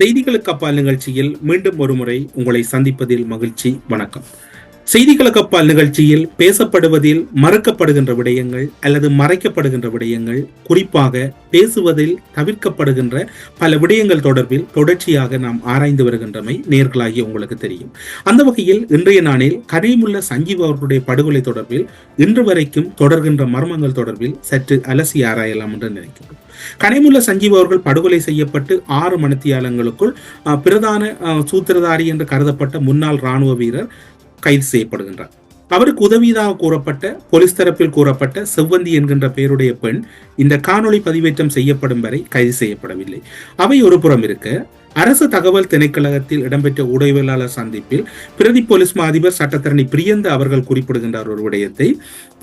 செய்திகளுக்கு அப்பால் நிகழ்ச்சியில் மீண்டும் ஒருமுறை உங்களை சந்திப்பதில் மகிழ்ச்சி. வணக்கம். செய்திகளுக்கு அப்பால் நிகழ்ச்சியில் பேசப்படுவதில் மறுக்கப்படுகின்ற விடயங்கள் அல்லது மறைக்கப்படுகின்ற விடயங்கள் குறிப்பாக பேசுவதில் தவிர்க்கப்படுகின்ற பல விடயங்கள் தொடர்பில் தொடர்ச்சியாக நாம் ஆராய்ந்து வருகின்றமை நேர்களாகி உங்களுக்கு தெரியும். அந்த வகையில் இன்றைய நாளில் கரைமுள்ள சஞ்சீவ் அவர்களுடைய படுகொலை தொடர்பில் இன்று வரைக்கும் தொடர்கின்ற மர்மங்கள் தொடர்பில் சற்று அலசி ஆராயலாம் என்று நினைக்கிறோம். கனிமுல்ல சஞ்சீவ் அவர்கள் படுகொலை செய்யப்பட்டு ஆறு மணித்தியாலங்களுக்குள் பிரதான சூத்திரதாரி என்று கருதப்பட்ட முன்னாள் ராணுவ வீரர் கைது செய்யப்படுகின்றார். அவருக்கு உதவியதாக கூறப்பட்ட போலீஸ் தரப்பில் கூறப்பட்ட செவ்வந்தி என்கின்ற பெயருடைய பெண் இந்த காணொளி பதிவேற்றம் செய்யப்படும் வரை கைது செய்யப்படவில்லை. அவை ஒரு புறம் இருக்க அரசு தகவல் திணைக்களகத்தில் இடம்பெற்ற ஊடகவியலாளர் சந்திப்பில் பிரதி போலீஸ் மா அதிபர் சட்டத்தரணி பிரியந்த அவர்கள் குறிப்பிடுகின்றார் ஒரு விடயத்தை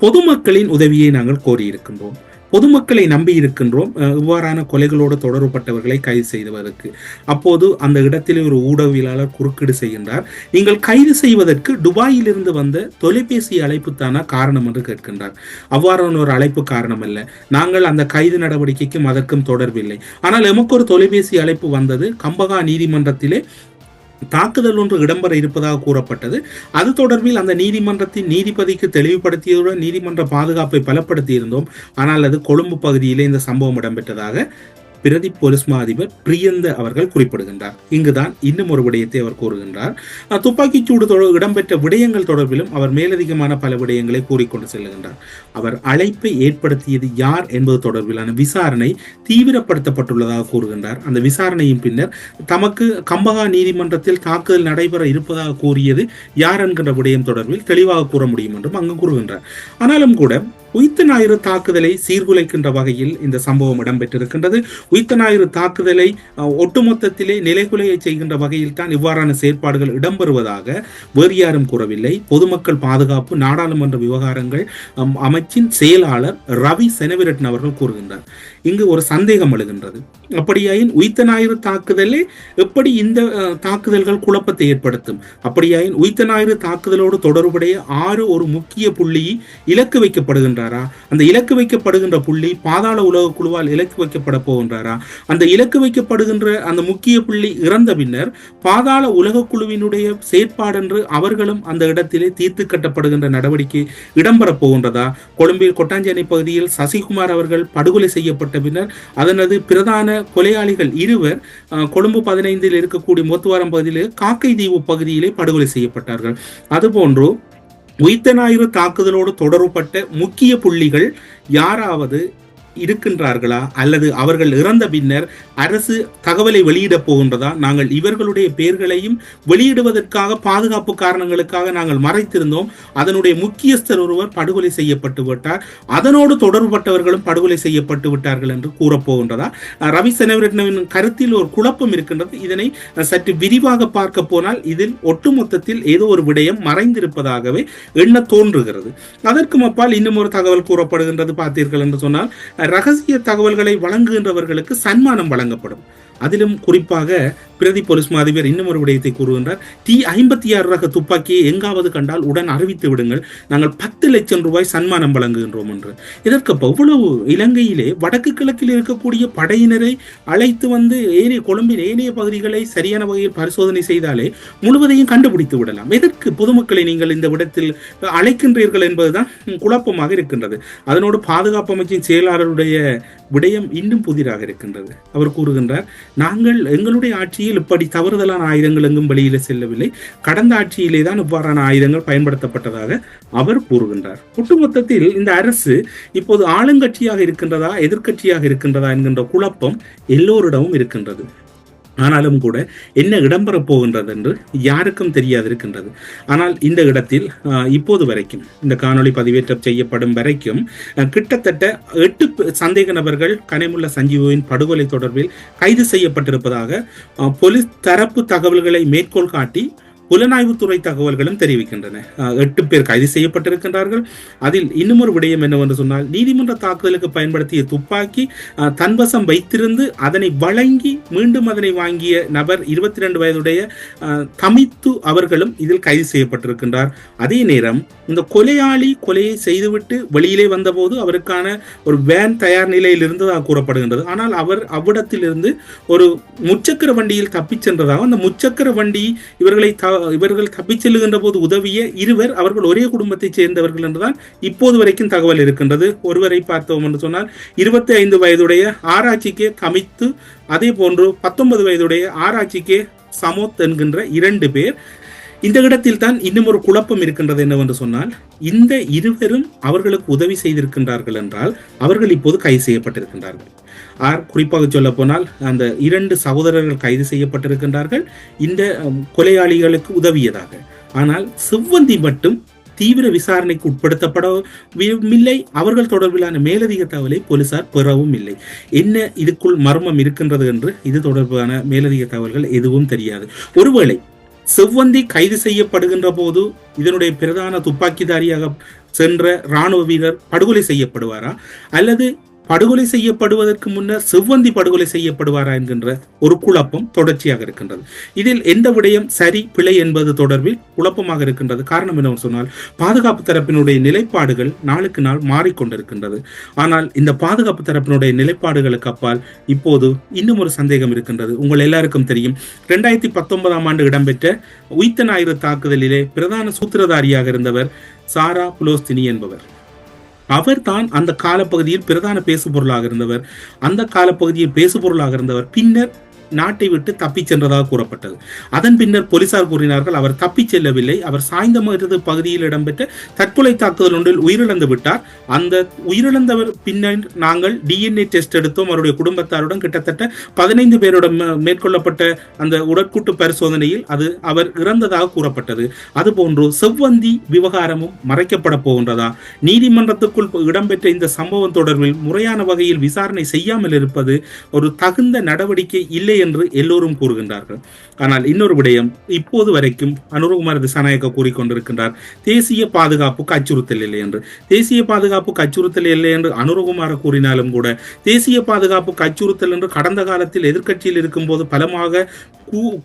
பொதுமக்களின் உதவியை நாங்கள் கோரியிருக்கின்றோம். பொதுமக்களை நம்பி இருக்கின்றோம். இவ்வாறான கொலைகளோடு தொடர்புபட்டவர்களை கைது செய்தவருக்கு. அப்போது அந்த இடத்திலே ஒரு ஊடகவியலாளர் குறுக்கீடு செய்கின்றார். நீங்கள் கைது செய்வதற்கு துபாயிலிருந்து வந்த தொலைபேசி அழைப்பு தானா காரணம் என்று கேட்கின்றார். அவ்வாறான ஒரு அழைப்பு காரணம் அல்ல நாங்கள் அந்த கைது நடவடிக்கைக்கும் அதற்கும் தொடர்பில்லை. ஆனால் எமக்கு ஒரு தொலைபேசி அழைப்பு வந்தது. கம்பகா நீதிமன்றத்திலே தாக்குதல் ஒன்று இடம்பெற இருப்பதாக கூறப்பட்டது. அது தொடர்பில் அந்த நீதிமன்றத்தின் நீதிபதிக்கு தெளிவுபடுத்தியதுடன் நீதிமன்ற பாதுகாப்பை பலப்படுத்தியிருந்தோம். ஆனால் அது கொழும்பு பகுதியிலே இந்த சம்பவம் இடம்பெற்றதாக பிரதி போலீஸ் மா அதிபர் பிரியந்த அவர்கள் குறிப்பிடுகின்றார். இங்குதான் இன்னும் ஒரு விடயத்தை அவர் கூறுகின்றார். துப்பாக்கிச்சூடு இடம்பெற்ற விடயங்கள் தொடர்பிலும் அவர் மேலதிகமான பல விடயங்களை கூறிக்கொண்டு செல்லுகின்றார். அவர் அழைப்பை ஏற்படுத்தியது யார் என்பது தொடர்பிலான விசாரணை தீவிரப்படுத்தப்பட்டுள்ளதாக கூறுகின்றார். அந்த விசாரணையின் பின்னர் தமக்கு கம்பகா நீதிமன்றத்தில் தாக்குதல் நடைபெற இருப்பதாக கூறியது யார் என்கின்ற விடயம் தொடர்பில் தெளிவாக கூற முடியும் என்றும் அங்கு கூறுகின்றார். ஆனாலும் கூட உயிர்த்த ஞாயிறு தாக்குதலை சீர்குலைக்கின்ற வகையில் இந்த சம்பவம் இடம்பெற்றிருக்கின்றது. உயிர்த்த ஞாயிறு தாக்குதலை ஒட்டுமொத்தத்திலே நிலைகுலைய செய்கின்ற வகையில் தான் இவ்வாறான செயற்பாடுகள் இடம்பெறுவதாக வேறு யாரும் கூறவில்லை. பொதுமக்கள் பாதுகாப்பு நாடாளுமன்ற விவகாரங்கள் அமைச்சின் செயலாளர் ரவி செனவிரட்டன் அவர்கள் கூறுகின்றார். இங்கு ஒரு சந்தேகம் எழுகின்றது. அப்படியாயின் உயித்த ஞாயிறு தாக்குதலே எப்படி இந்த தாக்குதல்கள் குழப்பத்தை ஏற்படுத்தும்? அப்படியாயின் உயித்த ஞாயிறு தாக்குதலோடு தொடர்புடைய ஆறு ஒரு முக்கிய புள்ளி இலக்கு வைக்கப்படுகின்றாரா? அந்த இலக்கு வைக்கப்படுகின்ற புள்ளி பாதாள உலக குழுவால் இலக்கு வைக்கப்பட போகின்றாரா? அந்த இலக்கு வைக்கப்படுகின்ற அந்த முக்கிய புள்ளி இறந்த பின்னர் பாதாள உலக குழுவினுடைய செயற்பாடென்று அவர்களும் அந்த இடத்திலே தீர்த்து கட்டப்படுகின்ற நடவடிக்கை இடம்பெறப் போகின்றதா? கொழும்பில் கொட்டாஞ்சேனி பகுதியில் சசிகுமார் அவர்கள் படுகொலை செய்யப்பட்ட பின்னர் அதனது பிரதான கொலையாளிகள் இருவர் கொழும்பு பதினைந்தில் இருக்கக்கூடிய மோத்துவாரம் பகுதியிலே காக்கை தீவு பகுதியிலே படுகொலை செய்யப்பட்டார்கள். அதுபோன்று உயிர்த்த ஞாயிறு தாக்குதலோடு தொடர்புபட்ட முக்கிய புள்ளிகள் யாராவது இருக்கின்றார்களா? அல்லது அவர்கள் இறந்த பின்னர் அரசு தகவலை வெளியிடப் போகின்றதா? நாங்கள் இவர்களுடைய பெயர்களையும் வெளியிடுவதற்காக பாதுகாப்பு காரணங்களுக்காக நாங்கள் மறைத்திருந்தோம். அதனுடைய முக்கியஸ்தர் ஒருவர் படுகொலை செய்யப்பட்டு விட்டார். அதனோடு தொடர்புபட்டவர்களும் படுகொலை செய்யப்பட்டு விட்டார்கள் என்று கூறப்போகின்றதா ரவி செனவிரட்னவின் கருத்தில் ஒரு குழப்பம் இருக்கின்றது. இதனை சற்று விரிவாக பார்க்க போனால் இதில் ஒட்டுமொத்தத்தில் ஏதோ ஒரு விடயம் மறைந்திருப்பதாகவே எண்ண தோன்றுகிறது. அதற்கும் அப்பால் இன்னும் ஒரு தகவல் கூறப்படுகின்றது. பார்த்தீர்கள் என்று சொன்னால் ரகசிய தகவல்களை வழங்குகின்றவர்களுக்கு சன்மானம் வழங்கப்படும். அதிலும் குறிப்பாக பிரதி போலீஸ் மாதிபர் இன்னும் ஒரு விடயத்தை கூறுகின்றார். டி ஐம்பத்தி ஆறு ரக துப்பாக்கியை எங்காவது கண்டால் உடன் அறிவித்து விடுங்கள். நாங்கள் பத்து லட்சம் ரூபாய் சன்மானம் வழங்குகின்றோம் என்று. இதற்கு எவ்வளவு இலங்கையிலே வடக்கு கிழக்கில் இருக்கக்கூடிய படையினரை அழைத்து வந்து ஏனைய கொழும்பின் ஏனைய பகுதிகளை சரியான வகையில் பரிசோதனை செய்தாலே முழுவதையும் கண்டுபிடித்து விடலாம். எதற்கு பொதுமக்களை நீங்கள் இந்த விடத்தில் அழைக்கின்றீர்கள் என்பதுதான் குழப்பமாக இருக்கின்றது. அதனோடு பாதுகாப்பு அமைச்சின் செயலாளருடைய விடயம் இன்னும் புதிராக இருக்கின்றது. அவர் கூறுகின்றார் நாங்கள் எங்களுடைய ஆட்சியில் இப்படி தவறுதலான ஆயுதங்கள் எங்கும் வெளியில செல்லவில்லை. கடந்த ஆட்சியிலே தான் இவ்வாறான ஆயுதங்கள் பயன்படுத்தப்பட்டதாக அவர் கூறுகின்றார். ஒட்டுமொத்தத்தில் இந்த அரசு இப்போது ஆளுங்கட்சியாக இருக்கின்றதா எதிர்க்கட்சியாக இருக்கின்றதா என்கின்ற குழப்பம் எல்லோரிடமும் இருக்கின்றது. ஆனாலும் கூட என்ன இடம்பெறப் போகின்றது என்று யாருக்கும் தெரியாதிருக்கின்றது. ஆனால் இந்த இடத்தில் இப்போது வரைக்கும் இந்த காணொளி பதிவேற்றம் செய்யப்படும் வரைக்கும் கிட்டத்தட்ட எட்டு சந்தேக நபர்கள் கனிமுல்ல சஞ்சீவின் படுகொலை தொடர்பில் கைது செய்யப்பட்டிருப்பதாக போலீஸ் தரப்பு தகவல்களை மேற்கோள் காட்டி புலனாய்வுத்துறை தகவல்களும் தெரிவிக்கின்றன. எட்டு பேர் கைது செய்யப்பட்டிருக்கின்றார்கள். அதில் இன்னும் ஒரு விடயம் என்னவென்று சொன்னால் நீதிமன்ற தாக்குதலுக்கு பயன்படுத்திய துப்பாக்கி தன்வசம் வைத்திருந்து அதனை வழங்கி மீண்டும் அதனை வாங்கிய நபர் இருபத்தி ரெண்டு வயதுடைய தமித்து அவர்களும் இதில் கைது செய்யப்பட்டிருக்கின்றார். அதே நேரம் இந்த கொலையாளி கொலையை செய்துவிட்டு வெளியிலே வந்தபோது அவருக்கான ஒரு வேன் தயார் நிலையில் இருந்ததாக கூறப்படுகின்றது. ஆனால் அவர் அவ்விடத்திலிருந்து ஒரு முச்சக்கர வண்டியில் தப்பிச் சென்றதாக அந்த முச்சக்கர வண்டி இவர்களை த- இவர்கள் தப்பிச் செல்லுகின்ற போது உதவிய இருவர் அவர்கள் ஒரே குடும்பத்தைச் சேர்ந்தவர்கள் என்றுதான் இப்போது வரைக்கும் தகவல் இருக்கின்றது. ஒருவரை பார்த்தோம் என்று சொன்னால் இருபத்தி ஐந்து வயதுடைய ஆராய்ச்சிக்கே கமித்து அதே போன்று பத்தொன்பது வயதுடைய ஆராய்ச்சிக்கு சமோத் என்கின்ற இரண்டு பேர். இந்த இடத்தில் தான் இன்னும் ஒரு குழப்பம் இருக்கின்றது என்னவென்று சொன்னால் இந்த இருவரும் அவர்களுக்கு உதவி செய்திருக்கின்றார்கள் என்றால் அவர்கள் இப்போது கைது செய்யப்பட்டிருக்கின்றார்கள். ஆர் குறிப்பாக சொல்ல போனால் அந்த இரண்டு சகோதரர்கள் கைது செய்யப்பட்டிருக்கின்றார்கள். இந்த கொலையாளிகளுக்கு உதவியதாக. ஆனால் செவ்வந்தி மட்டும் தீவிர விசாரணைக்கு உட்படுத்தப்படவில்லை. அவர்கள் தொடர்பிலான மேலதிக தகவலை போலீசார் பெறவும் இல்லை. என்ன இதுக்குள் மர்மம் இருக்கின்றது என்று இது தொடர்பான மேலதிக தகவல்கள் எதுவும் தெரியாது. ஒருவேளை செவ்வந்தி கைது செய்யப்படுகின்ற போது இதனுடைய பிரதான துப்பாக்கிதாரியாக சென்ற ராணுவ வீரர் படுகொலை செய்யப்படுவாரா? அல்லது படுகொலை செய்யப்படுவதற்கு முன்னர் செவ்வந்தி படுகொலை செய்யப்படுவாரா என்கின்ற ஒரு குழப்பம் தொடர்ச்சியாக இருக்கின்றது. இதில் எந்த விடயம் சரி பிழை என்பது தொடர்பில் குழப்பமாக இருக்கின்றது. காரணம் என்னவென்று சொன்னால் பாதுகாப்பு தரப்பினுடைய நிலைப்பாடுகள் நாளுக்கு நாள் மாறிக்கொண்டிருக்கின்றது. ஆனால் இந்த பாதுகாப்பு தரப்பினுடைய நிலைப்பாடுகளுக்கு அப்பால் இப்போது இன்னும் ஒரு சந்தேகம் இருக்கின்றது. உங்கள் எல்லாருக்கும் தெரியும் ரெண்டாயிரத்தி பத்தொன்பதாம் ஆண்டு இடம்பெற்ற உயித்த ஞாயிறு தாக்குதலிலே பிரதான சூத்திரதாரியாக இருந்தவர் சாரா புலோஸ்தினி என்பவர். அவர் தான் அந்த காலப்பகுதியில் பிரதான பேசுபொருளாக இருந்தவர். அந்த காலப்பகுதியில் பேசுபொருளாக இருந்தவர். பின்னர் நாட்டை விட்டு தப்பிச் சென்றதாக கூறப்பட்டது. அதன் பின்னர் போலீசார் கூறினார்கள் அவர் தப்பிச் செல்லவில்லை. அவர் சாய்ந்தமருது பகுதியில் இடம்பெற்ற தற்கொலை தாக்குதல் ஒன்றில் உயிரிழந்து விட்டார். அந்த உயிரிழந்தவர் பின்னர் நாங்கள் டிஎன்ஏ டெஸ்ட் எடுத்தோம். அவருடைய குடும்பத்தாருடன் கிட்டத்தட்ட பதினைந்து பேருடன் மே- மேற்கொள்ளப்பட்ட அந்த உடற்கூட்டு பரிசோதனையில் அது அவர் இறந்ததாக கூறப்பட்டது. அதுபோன்று செவ்வந்தி விவகாரமும் மறைக்கப்பட போகின்றதா? நீதிமன்றத்துக்குள் இடம்பெற்ற இந்த சம்பவம் தொடர்பில் முறையான வகையில் விசாரணை செய்யாமல் இருப்பது ஒரு தகுந்த நடவடிக்கை இல்லை என்று எல்லோரும் கூறுகின்றார்கள். ஆனால் இன்னொரு விடயம் இப்போது வரைக்கும் அனுரகுமார் திசாநாயக்க கூறிக்கொண்டிருக்கின்றார் தேசிய பாதுகாப்புக்கு அச்சுறுத்தல் இல்லை என்று. தேசிய பாதுகாப்புக்கு அச்சுறுத்தல் இல்லை என்று அனுரகுமார கூறினாலும் கூட தேசிய பாதுகாப்புக்கு அச்சுறுத்தல் என்று கடந்த காலத்தில் எதிர்க்கட்சியில் இருக்கும்போது பலமாக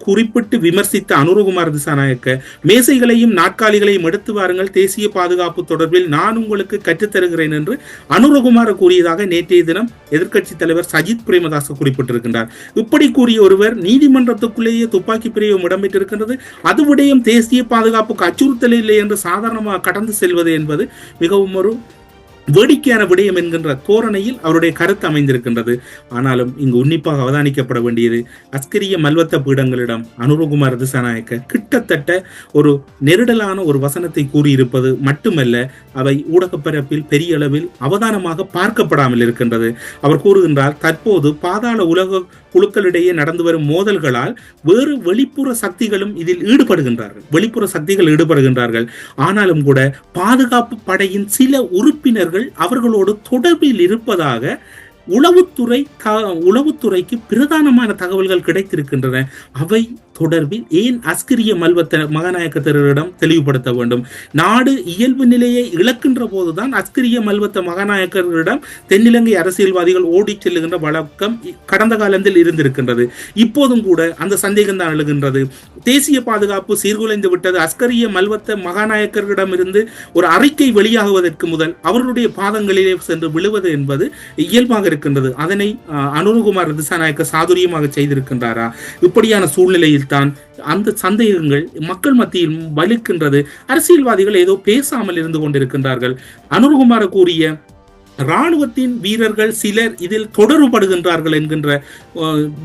குறிப்பிட்டு விமர்சித்த அனுரகுமார் திசாநாயக்க மேசைகளையும் நாற்காலிகளையும் எடுத்து வாருங்கள் தேசிய பாதுகாப்பு தொடர்பில் நான் உங்களுக்கு கற்றுத்தருகிறேன் என்று அனுரகுமார கூறியதாக நேற்றைய தினம் எதிர்க்கட்சி தலைவர் சஜித் பிரேமதாச குறிப்பிட்டிருக்கின்றார். இப்படி கூறிய ஒருவர் நீதிமன்றத்துக்குள்ளேயே துப்பாக்கி பிரிவும் இடம்பெற்றிருக்கின்றது. அது தேசிய பாதுகாப்புக்கு அச்சுறுத்தல் இல்லை என்று சாதாரணமாக கடந்து செல்வது என்பது மிகவும் ஒரு வேடிக்கையான விடயம் என்கின்ற தோரணையில் அவருடைய கருத்து அமைந்திருக்கின்றது. ஆனாலும் இங்கு உன்னிப்பாக அவதானிக்கப்பட வேண்டியது அஸ்கரிய மல்வத்த பீடங்களிடம் அனுரகுமார் திசாநாயக்க. கிட்டத்தட்ட ஒரு நெருடலான ஒரு வசனத்தை கூறியிருப்பது மட்டுமல்ல அவை ஊடகப்பரப்பில் பெரிய அளவில் அவதானமாக பார்க்கப்படாமல் இருக்கின்றது. அவர் கூறுகின்றார் தற்போது பாதாள உலக குழுக்களிடையே நடந்து வரும் மோதல்களால் வேறு வெளிப்புற சக்திகளும் இதில் ஈடுபடுகின்றார்கள். வெளிப்புற சக்திகள் ஈடுபடுகின்றார்கள். ஆனாலும் கூட பாதுகாப்பு படையின் சில உறுப்பினர்கள் அவர்களோடு தொடர்பில் இருப்பதாக உளவுத்துறை த- உளவுத்துறைக்கு பிரதானமான தகவல்கள் கிடைத்திருக்கின்றன. அவை தொடர்பில் ஏன் அஸ்கிரிய மல்வத்த மகாநாயக்கத்தரிடம் தெளிவுபடுத்த வேண்டும்? நாடு இயல்பு நிலையை இழக்கின்ற போதுதான் அஸ்கிரிய மல்வத்த மகாநாயக்கரிடம் தென்னிலங்கை அரசியல்வாதிகள் ஓடிச் செல்லுகின்ற வழக்கம் கடந்த காலத்தில் இருந்திருக்கின்றது. இப்போதும் கூட அந்த சந்தேகம் தான் எழுகின்றது. தேசிய பாதுகாப்பு சீர்குலைந்து விட்டது அஸ்கரிய மல்வத்த மகாநாயக்கரிடமிருந்து ஒரு அறிக்கை வெளியாகுவதற்கு முதல் அவர்களுடைய பாதங்களிலே சென்று விழுவது என்பது இயல்பாக இருக்கின்றது. அதனை அஹ், அனுரகுமார் திசாநாயக்க சாதுரியமாக செய்திருக்கின்றாரா? இப்படியான சூழ்நிலையில் தான் அந்த சந்தேகங்கள் மக்கள் மத்தியில் வலுக்கின்றது. அரசியல்வாதிகள் ஏதோ பேசாமல் இருந்து கொண்டிருக்கின்றார்கள். அனுரகுமார கூறிய இராணுவத்தின் வீரர்கள் சிலர் இதில் தொடர்புபடுகின்றார்கள் என்கின்ற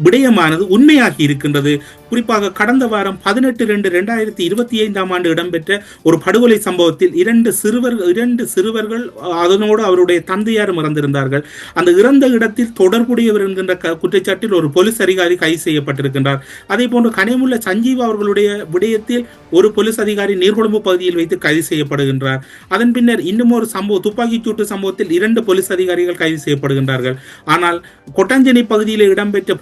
விடயமானது உண்மையாகி இருக்கின்றது. குறிப்பாக கடந்த வாரம் பதினெட்டு ரெண்டு ரெண்டாயிரத்தி இருபத்தி ஐந்தாம் ஆண்டு இடம்பெற்ற ஒரு படுகொலை சம்பவத்தில் இரண்டு சிறுவர்கள் இரண்டு சிறுவர்கள் அதனோடு அவருடைய தந்தையாரும் இறந்திருந்தார்கள் அந்த இறந்த இடத்தில் தொடர்புடையவர் என்கின்ற குற்றச்சாட்டில் ஒரு போலீஸ் அதிகாரி கைது செய்யப்பட்டிருக்கின்றார். அதே போன்று கனிமுள்ள சஞ்சீவ் அவர்களுடைய விடயத்தில் ஒரு போலீஸ் அதிகாரி நீர்கொழும்பு பகுதியில் வைத்து கைது செய்யப்படுகின்றார். அதன் பின்னர் இன்னும் ஒரு சம்பவம் துப்பாக்கிச்சூட்டு சம்பவத்தில் இரண்டு போலீஸ் அதிகாரிகள் கைது செய்யப்படுகின்றார்கள். ஆனால் கொட்டாஞ்சேனை பகுதியில் இடம்பெற்ற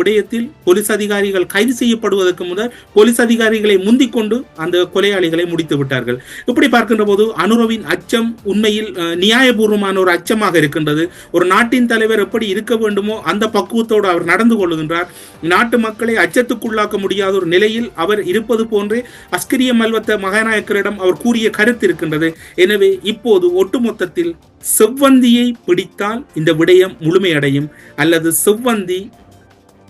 விடயத்தில் போலீஸ் அதிகாரிகள் கைது செய்யப்படுவதற்கு முதல் போலீஸ் அதிகாரிகளை முந்திக் கொண்டு அந்த கொலையாளிகளை முடித்து விட்டார்கள். இப்படி பார்க்கின்ற போது அனுரவின் அச்சம் உண்மையில் நியாயபூர்வமான ஒரு அச்சமாக இருக்கின்றது. ஒரு நாட்டின் தலைவர் எப்படி இருக்க வேண்டுமோ அந்த பக்குவத்தோடு அவர் நடந்து கொள்ளுகின்றார் நாட்டு மக்களை அச்சத்துக்குள்ளாக்க முடியாத ஒரு நிலையில் அவர் இருப்பது போன்றே அஸ்கிரிய மல்வத்த மகாநாயக்கரிடம் அவர் கூறிய கருத்து இருக்கின்றது. எனவே இப்போது ஒட்டுமொத்தத்தில் செவ்வந்தியை பிடித்தால் இந்த விடயம் முழுமையடையும். அல்லது செவ்வந்தி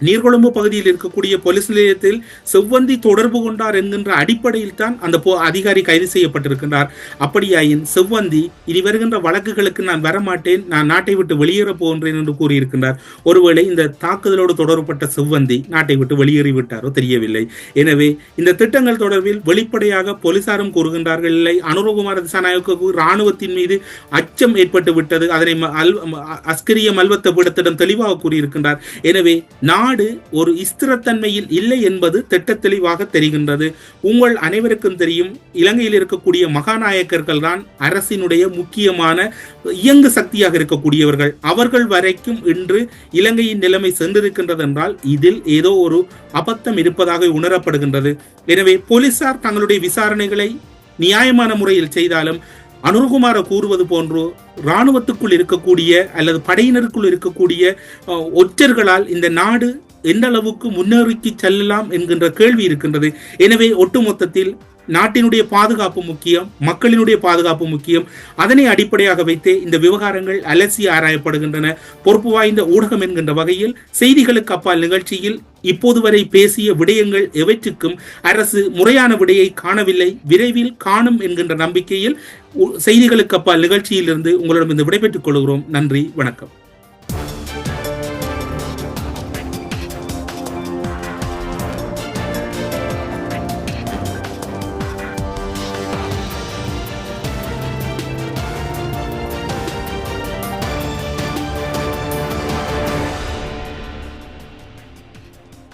நீர்கொழும்பு பகுதியில் இருக்கக்கூடிய போலீஸ் நிலையத்தில் செவ்வந்தி தொடர்பு கொண்டார் என்கின்ற அடிப்படையில் தான் அந்த போ அதிகாரி கைது செய்யப்பட்டிருக்கின்றார். அப்படியாயின் செவ்வந்தி இனி வருகின்ற வழக்குகளுக்கு நான் வரமாட்டேன் நான் நாட்டை விட்டு வெளியேறப் போகின்றேன் என்று கூறியிருக்கின்றார். ஒருவேளை இந்த தாக்குதலோடு தொடரப்பட்ட செவ்வந்தி நாட்டை விட்டு வெளியேறிவிட்டாரோ தெரியவில்லை. எனவே இந்த திட்டங்கள் தொடர்பில் வெளிப்படையாக போலீசாரும் கூறுகின்றார்கள். இல்லை அனுரகுமார திசாநாயக்கு ராணுவத்தின் மீது அச்சம் ஏற்பட்டு விட்டது அதனை ம- அல் அஸ்கரிய மல்வத்த பீடத்திடம் தெளிவாக கூறியிருக்கின்றார். எனவே நான் நாடு ஒரு ஸ்திரத்தன்மையில் இல்லை என்பது திட்ட தெளிவாக தெரிகின்றது. உங்கள் அனைவருக்கும் தெரியும் இலங்கையில் இருக்கக்கூடிய மகாநாயக்கர்கள் தான் அரசினுடைய முக்கியமான இயங்கு சக்தியாக இருக்கக்கூடியவர்கள். அவர்கள் வரைக்கும் இன்று இலங்கையின் நிலைமை சென்றிருக்கின்றது என்றால் இதில் ஏதோ ஒரு அபத்தம் இருப்பதாக உணரப்படுகின்றது. எனவே போலீசார் தங்களுடைய விசாரணைகளை நியாயமான முறையில் செய்தாலும் அனுர்குமார கூறுவது போன்று இராணுவத்துக்குள் இருக்கக்கூடிய அல்லது படையினருக்குள் இருக்கக்கூடிய ஒற்றர்களால் இந்த நாடு எந்த அளவுக்கு முன்னேறிக்கு செல்லலாம் என்கின்ற கேள்வி இருக்கின்றது. எனவே ஒட்டுமொத்தத்தில் நாட்டினுடைய பாதுகாப்பு முக்கியம் மக்களினுடைய பாதுகாப்பு முக்கியம். அதனை அடிப்படையாக வைத்தே இந்த விவகாரங்கள் அலசி ஆராயப்படுகின்றன. பொறுப்பு வாய்ந்த ஊடகம் என்கின்ற வகையில் செய்திகளுக்கு அப்பால் நிகழ்ச்சியில் இப்போது வரை பேசிய விடயங்கள் எவற்றுக்கும் அரசு முறையான விடையை காணவில்லை. விரைவில் காணும் என்கின்ற நம்பிக்கையில் உ- செய்திகளுக்கு அப்பால் நிகழ்ச்சியிலிருந்து உங்களிடம் இந்த விடைபெற்றுக் கொள்கிறோம். நன்றி வணக்கம்.